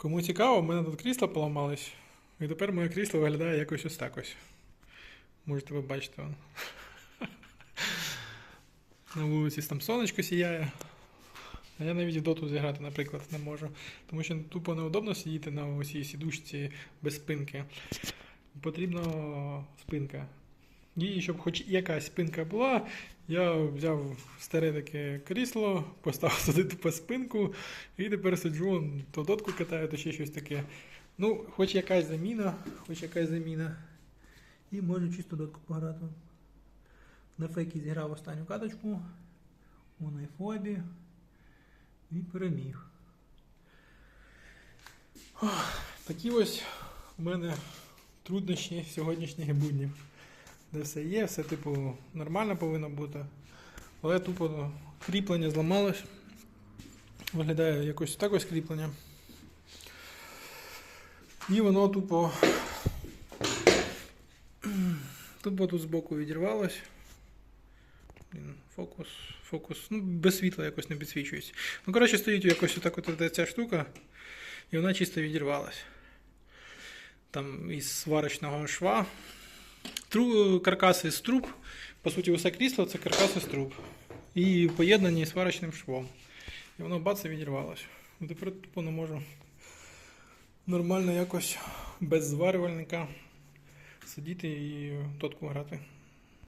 Кому цікаво, в мене тут крісло поламалось. І тепер моє крісло виглядає якось ось так ось. Можете ви бачити. На вулиці там сонечко сіяє. А я навіть доту зіграти, наприклад, не можу. Тому що тупо неудобно сидіти на усій сідушці без спинки. Потрібна спинка. І щоб хоч якась спинка була, я взяв старе таке крісло, поставив туди тупо спинку, і тепер сиджу, то дотку катаю, то ще щось таке. Ну, хоч якась заміна, хоч якась заміна. І можу чисто дотку пограти. На фейкі зіграв останню каточку. У найфобі. І переміг. Ох, Такі ось у мене труднощі сьогоднішніх буднів. Де все є, все типу нормально повинно бути. Але тупо кріплення зламалось. Виглядає якось так ось кріплення. І воно тупо. Тупо тут збоку відірвалось. Фокус, фокус. Ну, без світла якось не підсвічується. Ну, коротше, стоїть якось отак от ця штука, і вона чисто відірвалась. Там із сварочного шва. Тру, каркаси з труб. По суті, усе крісло це каркаси з труб. І поєднані сварочним швом. І воно бац і відірвалось. Тепер тупо не можу нормально якось без зварювальника сидіти і тотку грати.